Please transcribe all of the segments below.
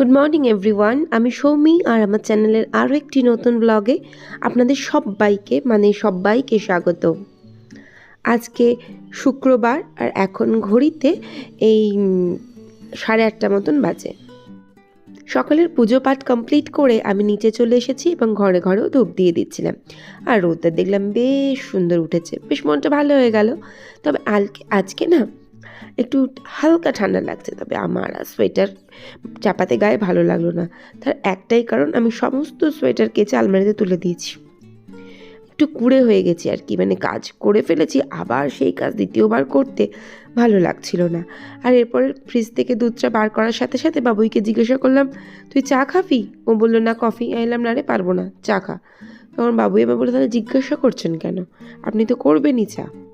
Good morning everyone আমি সৌমি আর আমার চ্যানেলের আরও একটি নতুন ব্লগে আপনাদের সবাইকে মানে সবাইকে স্বাগত। আজকে শুক্রবার আর এখন ঘড়িতে এই সাড়ে আটটা মতন বাজে। সকালের পুজো পাঠ কমপ্লিট করে আমি নিচে চলে এসেছি এবং ঘরে ঘরেও ধূপ দিয়ে দিচ্ছিলাম। আর রোদটা দেখলাম বেশ সুন্দর উঠেছে। বেশ মনটা ভালো হয়ে গেল। তবে আলকে, আজকে না একটু হালকা ঠান্ডা লাগছে, তবে আমার আর সোয়েটার চাপাতে গায়ে ভালো লাগল না। তার একটাই কারণ, আমি সমস্ত সোয়েটার কেচে আলমারিতে তুলে দিয়েছি। একটু কুড়ে হয়ে গেছি আর কি মানে কাজ করে ফেলেছি, আবার সেই কাজ দ্বিতীয়বার করতে ভালো লাগছিল না। আর এরপরে ফ্রিজ থেকে দুধটা বার করার সাথে সাথে বাবুইকে জিজ্ঞাসা করলাম, তুই চা খাবি? ও বলল, না, কফি। বললাম, না রে, পারব না, চা খা। তখন বাবুই এবার বলল, তাহলে জিজ্ঞাসা করছেন কেন? আপনি তো করবেনই চা।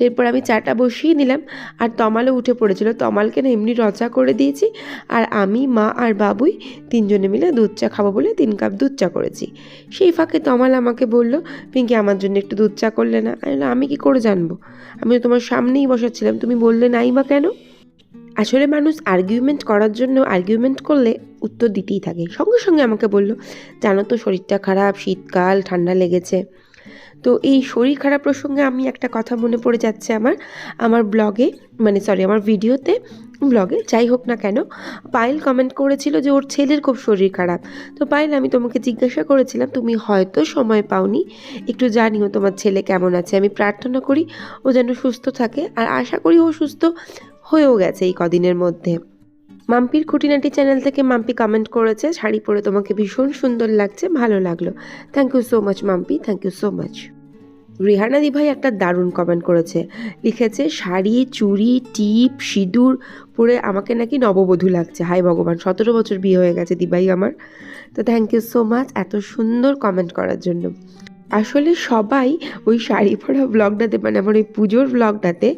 তো এরপর আমি চাটা বসিয়ে দিলাম আর তমালও উঠে পড়েছিল। তমালকে না এমনি রচা করে দিয়েছি। আর আমি, মা আর বাবুই তিনজনে মিলে দুধ চা খাব বলে তিন কাপ দুধ চা করেছি। সেই ফাঁকে তমাল আমাকে বলল, পিঙ্কি, আমার জন্য একটু দুধ চা করলে না? আমি কি করে জানব? আমি তো তোমার সামনেই বসাচ্ছিলাম তুমি বললে নাই বা কেন? আসলে মানুষ আর্গুমেন্ট করার জন্য আর্গুমেন্ট করলে উত্তর দিতেই থাকে। সঙ্গে সঙ্গে আমাকে বলল, জানো তো শরীরটা খারাপ, শীতকাল, ঠান্ডা লেগেছে। তো এই শরীর খারাপ প্রসঙ্গে আমি একটা কথা মনে পড়ে যাচ্ছে আমার। আমার ব্লগে মানে সরি আমার ভিডিওতে ব্লগে যাই হোক না কেন, পায়েল কমেন্ট করেছিল যে ওর ছেলের খুব শরীর খারাপ। তো পায়েল, আমি তোমাকে জিজ্ঞাসা করেছিলাম, তুমি হয়তো সময় পাওনি? একটু জানিও তোমার ছেলে কেমন আছে? আমি প্রার্থনা করি ও যেন সুস্থ থাকে। আর আশা করি ও সুস্থ হয়েও গেছে এই কদিনের মধ্যে। মাম্পির খুঁটিনাটি চ্যানেল থেকে মাম্পি কমেন্ট করেছে, শাড়ি পরে তোমাকে ভীষণ সুন্দর লাগছে, ভালো লাগল। Thank you so much Mampi thank you so much Rihana দিভাই একটা দারুণ কমেন্ট করেছে, লিখেছে, শাড়ি, চুড়ি, টিপ, সিঁদুর পরে আমাকে নাকি নববধূ লাগছে। হাই ভগবান, সতেরো বছর বিয়ে হয়ে গেছে দিভাই আমার। তো থ্যাংক ইউ সো মাচ এত সুন্দর কমেন্ট করার জন্য। আসলে সবাই ওই শাড়ি পরা ব্লগটাতে মানে আমার ওই পুজোর ব্লগটাতে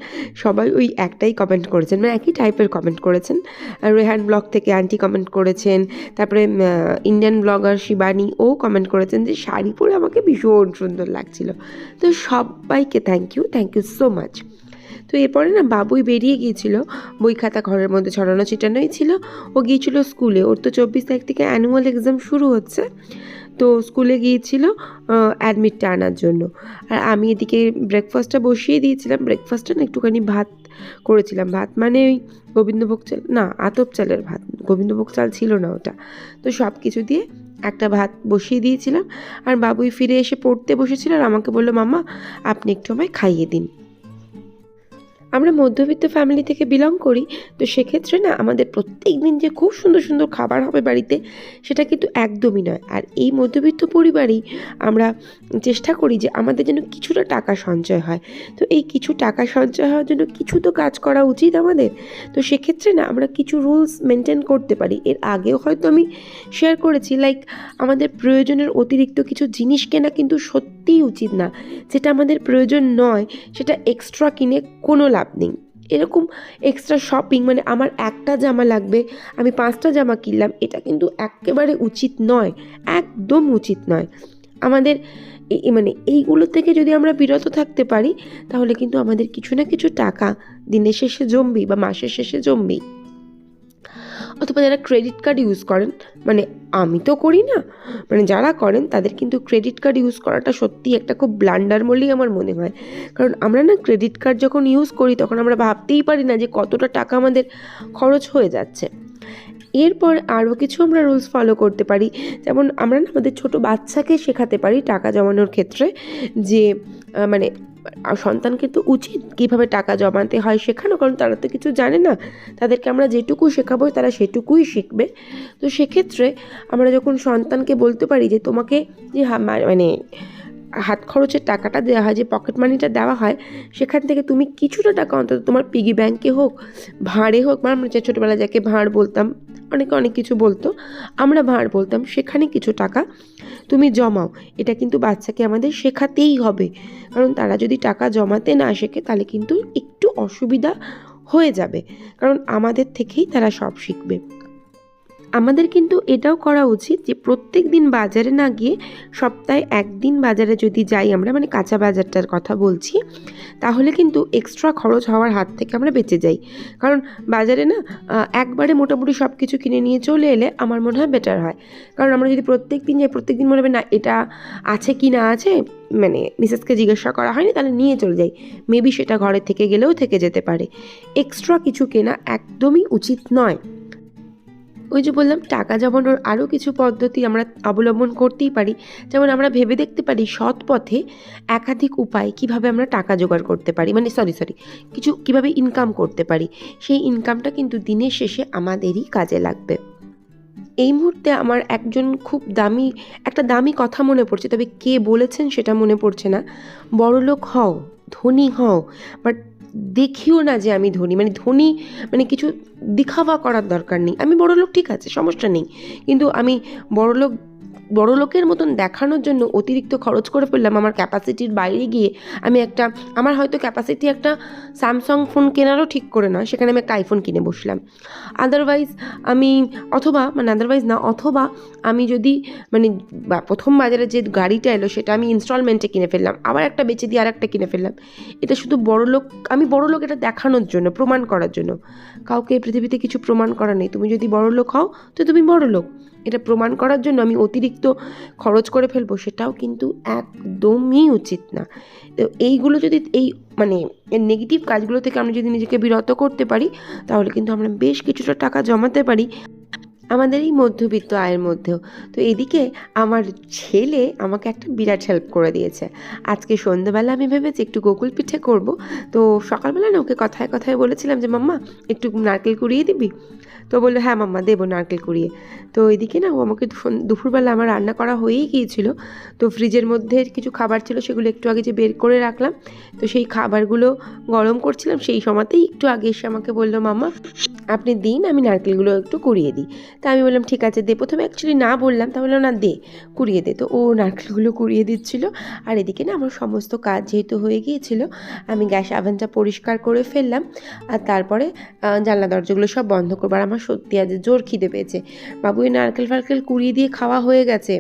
সবাই ওই একটাই কমেন্ট করেছেন মানে একই টাইপের কমেন্ট করেছেন। রেহান ব্লগ থেকে আন্টি কমেন্ট করেছেন, তারপরে ইন্ডিয়ান ব্লগার শিবানী ও কমেন্ট করেছেন যে শাড়ি পরে আমাকে ভীষণ সুন্দর লাগছিল। তো সবাইকে thank you thank you so much তো এরপরে না বাবুই বেরিয়ে গিয়েছিল, বই খাতা ঘরের মধ্যে ছড়ানো ছিটানোই ছিল। ও গিয়েছিল স্কুলে ওর তো চব্বিশ তারিখ থেকে অ্যানুয়াল এক্সাম শুরু হচ্ছে। তো স্কুলে গিয়েছিল অ্যাডমিটটা আনার জন্য। আর আমি এদিকে ব্রেকফাস্টটা বসিয়ে দিয়েছিলাম। ব্রেকফাস্টটা না একটুখানি ভাত করেছিলাম। ভাত মানে ওই গোবিন্দভোগ চাল, না, আতপ চালের ভাত। গোবিন্দভোগ চাল ছিল না ওটা। তো সব কিছু দিয়ে একটা ভাত বসিয়ে দিয়েছিলাম। আর বাবুই ফিরে এসে পড়তে বসেছিল আর আমাকে বলল, মামা, আপনি একটু আমায় খাইয়ে দিন। আমরা মধ্যবিত্ত ফ্যামিলি থেকে বিলং করি, তো সেক্ষেত্রে না আমাদের প্রত্যেক দিন যে খুব সুন্দর সুন্দর খাবার হবে বাড়িতে, সেটা কিন্তু একদমই নয়। আর এই মধ্যবিত্ত পরিবারেই আমরা চেষ্টা করি যে আমাদের যেন কিছুটা টাকা সঞ্চয় হয়। তো এই কিছু টাকা সঞ্চয় হওয়ার জন্য কিছু তো কাজ করা উচিত আমাদের। তো সেক্ষেত্রে না আমরা কিছু রুলস মেনটেন করতে পারি। এর আগেও হয়তো আমি শেয়ার করেছি লাইক আমাদের প্রয়োজনের অতিরিক্ত কিছু জিনিস কেনা কিন্তু সত্যিই উচিত না। যেটা আমাদের প্রয়োজন নয়, সেটা এক্সট্রা কিনে কোনো লাভ নেই। এরকম এক্সট্রা শপিং মানে আমার একটা জামা লাগবে, আমি পাঁচটা জামা কিনলাম, এটা কিন্তু একেবারে উচিত নয়, একদম উচিত নয়। আমাদের মানে এইগুলো থেকে যদি আমরা বিরত থাকতে পারি, তাহলে কিন্তু আমাদের কিছু না কিছু টাকা দিনের শেষে জমবি বা মাসের শেষে জমবি অথবা যারা ক্রেডিট কার্ড ইউজ করেন মানে আমি তো করি না মানে যারা করেন তাদের কিন্তু ক্রেডিট কার্ড ইউজ করাটা সত্যি একটা খুব ব্লান্ডার বলেই আমার মনে হয়। কারণ আমরা না ক্রেডিট কার্ড যখন ইউজ করি তখন আমরা ভাবতেই পারি না যে কতটা টাকা আমাদের খরচ হয়ে যাচ্ছে। এরপর আরও কিছু আমরা রুলস ফলো করতে পারি। যেমন আমরা না আমাদের ছোট বাচ্চাকে শেখাতে পারি টাকা জমানোর ক্ষেত্রে যে মানে আহ, সন্তানকে তো উচিত কীভাবে টাকা জমাতে হয় শেখানো কারণ তারা তো কিছু জানে না। তাদেরকে আমরা যেটুকু শেখাবো তারা সেটুকুই শিখবে। তো সেক্ষেত্রে আমরা যখন সন্তানকে বলতে পারি যে তোমাকে যে মানে হাত খরচের টাকাটা দেওয়া হয়, যে পকেট মানিটা দেওয়া হয়, সেখান থেকে তুমি কিছুটা টাকা অন্তত তোমার পিগি ব্যাংকে হোক, ভাঁড়ে হোক বা আমরা যে ছোটোবেলায় যাকে ভাঁড় বলতাম, অনেকে অনেক কিছু বলতো, আমরা ভাঁড় বলতাম, সেখানে কিছু টাকা তুমি জমাও, এটা কিন্তু বাচ্চাকে আমাদের শেখাতেই হবে। কারণ তারা যদি টাকা জমাতে না শেখে, তাহলে কিন্তু একটু অসুবিধা হয়ে যাবে। কারণ আমাদের থেকেই তারা সব শিখবে। আমাদের কিন্তু এটাও করা উচিত যে প্রত্যেক দিন বাজারে না গিয়ে সপ্তাহে একদিন বাজারে যদি যাই আমরা মানে কাঁচা বাজারটার কথা বলছি, তাহলে কিন্তু এক্সট্রা খরচ হওয়ার হাত থেকে আমরা বেঁচে যাই। কারণ বাজারে না একবারে মোটামুটি সব কিছু কিনে নিয়ে চলে এলে আমার মনে হয় বেটার হয়। কারণ আমরা যদি প্রত্যেক দিন যাই, প্রত্যেক দিন মনে হবে না, এটা আছে কি না আছে মানে মিসেসকে জিজ্ঞাসা করা হয়নি, তাহলে নিয়ে চলে যাই। মেবি সেটা ঘরে থেকে গেলেও থেকে যেতে পারে। এক্সট্রা কিছু কেনা একদমই উচিত নয়। ওই যে বললাম, টাকা জমানোর আরও কিছু পদ্ধতি আমরা অবলম্বন করতেই পারি। যেমন আমরা ভেবে দেখতে পারি সৎ পথে একাধিক উপায় কীভাবে আমরা টাকা জোগাড় করতে পারি। মানে সরি সরি কিছু কীভাবে ইনকাম করতে পারি। সেই ইনকামটা কিন্তু দিনের শেষে আমাদেরই কাজে লাগবে। এই মুহূর্তে আমার একজন খুব দামি, একটা দামি কথা মনে পড়ছে, তবে কে বলেছেন সেটা মনে পড়ছে না। বড়লোক হও, ধনী হও বাট দেখিও না যে আমি ধনী। মানে ধনী মানে কিছু দিখাওয়া করার দরকার নেই। আমি বড়লোক ঠিক আছে, সমস্যা নেই। কিন্তু আমি বড় লোক বড় লোকের মতন দেখানোর জন্য অতিরিক্ত খরচ করে ফেললাম আমার ক্যাপাসিটির বাইরে গিয়ে। আমি একটা, আমার হয়তো ক্যাপাসিটি একটা স্যামসাং ফোন কেনারও ঠিক করে নয়, সেখানে আমি একটা আইফোন কিনে বসলাম। আদারওয়াইজ আমি অথবা মানে আদারওয়াইজ না, অথবা আমি যদি মানে প্রথম বাজারে যে গাড়িটা এলো, সেটা আমি ইনস্টলমেন্টে কিনে ফেললাম, আবার একটা বেচে দিয়ে আর একটা কিনে ফেললাম। এটা শুধু বড় লোক আমি বড় লোক এটা দেখানোর জন্য, প্রমাণ করার জন্য। কাউকে পৃথিবীতে কিছু প্রমাণ করা নেই। তুমি যদি বড় লোক হও, তো তুমি বড় লোক এটা প্রমাণ করার জন্য আমি অতিরিক্ত খরচ করে ফেলব সেটাও কিন্তু একদমই উচিত না। তো এইগুলো যদি এই মানে নেগেটিভ কাজগুলো থেকে আমরা যদি নিজেকে বিরত করতে পারি, তাহলে কিন্তু আমরা বেশ কিছুটা টাকা জমাতে পারি। আমাদের এই মধ্যবিত্ত আয়ের মধ্যেও। তো এদিকে আমার ছেলে আমাকে একটা বিরাট হেল্প করে দিয়েছে। আজকে সন্ধ্যেবেলা আমি ভেবেছি একটু গোকুল পিঠে করব। তো সকালবেলা না ওকে কথায় কথায় বলেছিলাম যে, মাম্মা, একটু নারকেল কুড়িয়ে দিবি? তো বলল হ্যাঁ মাম্মা, দেবো নারকেল কুড়িয়ে। তো এদিকে না ও আমাকে দুপুর- দুপুরবেলা আমার রান্না করা হয়েই গিয়েছিল। তো ফ্রিজের মধ্যে কিছু খাবার ছিল সেগুলো একটু আগে যে বের করে রাখলাম। তো সেই খাবারগুলো গরম করছিলাম, সেই সময়তেই একটু আগে এসে আমাকে বলল, মাম্মা, আপনি দিন আমি নারকেলগুলো একটু কুড়িয়ে দিই। তা আমি বললাম, ঠিক আছে, দে। প্রথমে অ্যাকচুয়ালি না বললাম, তা বলল না, দে। কুড়িয়ে দে। তো ও নারকেলগুলো কুড়িয়ে দিচ্ছিল। আর এদিকে না আমার সমস্ত কাজ যেহেতু হয়ে গিয়েছিল, আমি গ্যাস আভেনটা পরিষ্কার করে ফেললাম। আর তারপরে জানলা দরজাগুলো সব বন্ধ করব আর আমার সত্যি আজ জোর খিদে পেয়েছে। বাবু, এই নারকেল ফারকেল কুড়িয়ে দিয়ে খাওয়া হয়ে গেছে।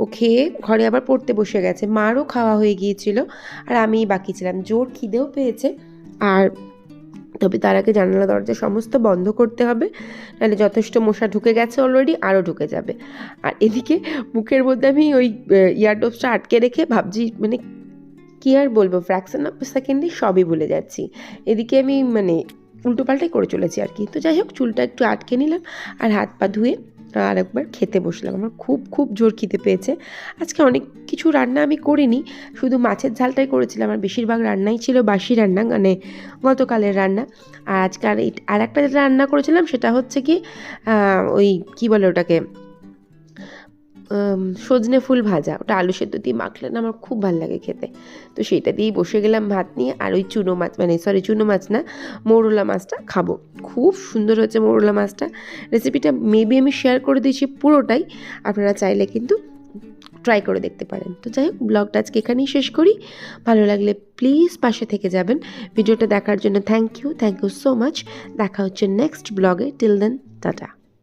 ও খেয়ে ঘরে আবার পড়তে বসে গেছে। মারও খাওয়া হয়ে গিয়েছিল। আর আমি বাকি ছিলাম। জোর খিদেও পেয়েছে। আর তবে তার আগে জানালা দরজা সমস্ত বন্ধ করতে হবে, নাহলে যথেষ্ট মশা ঢুকে গেছে অলরেডি আরও ঢুকে যাবে। আর এদিকে মুখের মধ্যে আমি ওই ইয়ারডোপসটা আটকে রেখে ভাবছি মানে কী আর বলব ফ্র্যাকশন অফ সেকেন্ডে সবই ভুলে যাচ্ছি। এদিকে আমি মানে উল্টোপাল্টাই করে চলেছি আর কি। তো যাই হোক, চুলটা একটু আটকে নিলাম আর হাত পা ধুয়ে আর একবার খেতে বসলাম। আমার খুব খুব জোর খিদে পেয়েছে। আজকে অনেক কিছু রান্না আমি করিনি, শুধু মাছের ঝালটাই করেছিলাম। আর বেশিরভাগ রান্নাই ছিল বাসি রান্না মানে গতকালের রান্না। আর আজকে আর একটা যেটা রান্না করেছিলাম সেটা হচ্ছে কি ওই কি বলে ওটাকে? সজনে ফুল ভাজা। ওটা আলু সেদ্ধ দিয়ে মাখলে না আমার খুব ভালো লাগে খেতে। তো সেইটা দিয়েই বসে গেলাম ভাত নিয়ে। আর ওই চুনো মাছ মানে সরি চুনো মাছ না, মৌরলা মাছটা খাব। খুব সুন্দর হচ্ছে মৌরলা মাছটা। রেসিপিটা মেবি আমি শেয়ার করে দিয়েছি পুরোটাই। আপনারা চাইলে কিন্তু ট্রাই করে দেখতে পারেন। তো যাই হোক ব্লগটা আজকে এখানেই শেষ করি। ভালো লাগলে প্লিজ পাশে থেকে যাবেন। ভিডিওটা দেখার জন্য thank you thank you so much দেখা হচ্ছে নেক্সট ব্লগে টিল দেন টাটা